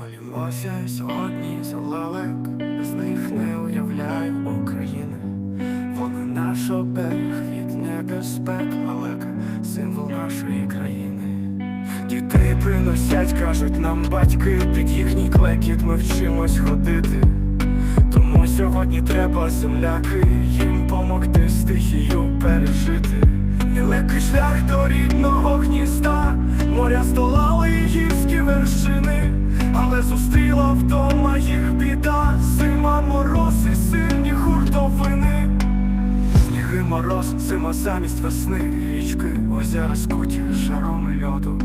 Молімося сьогодні за без них не уявляю України. Вони наш оберег від небезпек, лелека, символ нашої країни. Дітей приносять, кажуть нам батьки, під їхній клекіт ми вчимось ходити. Тому сьогодні треба земляки, їм помогти стихію пережити. Нелегкий шлях до рідного мороз, зима замість весни, річки, озера скуті шаром льоду.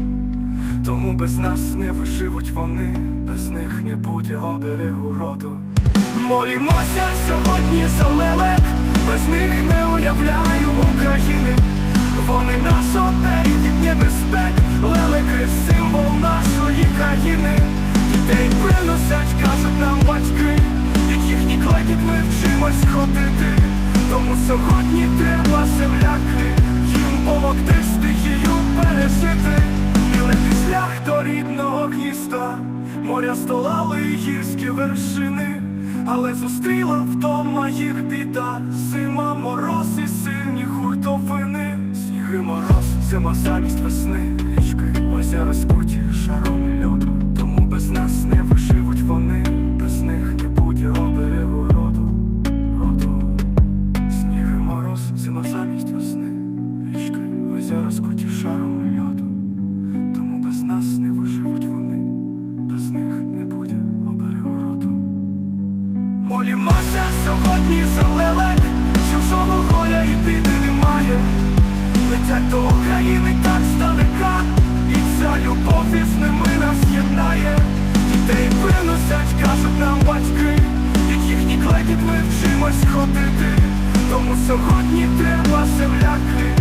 Тому без нас не виживуть вони, без них не буде оберегу роду. Молімося сьогодні за лелек, без них не уявляю України. Вони нас оберіг від небезпек, лелеки символ нашої країни. Дітей приносять, кажуть нам батьки, від їхній клекіт ми вчимось ходити. Тому сьогодні треба земляки, їм помогти стихію пережити. Нелегкий шлях до рідного гнізда, моря здолали гірські вершини, але зустріла вдома їх біда, зима, мороз і сильні хуртовини, сніги, мороз, зима замість весни, ми ходити. Тому сьогодні треба земляки,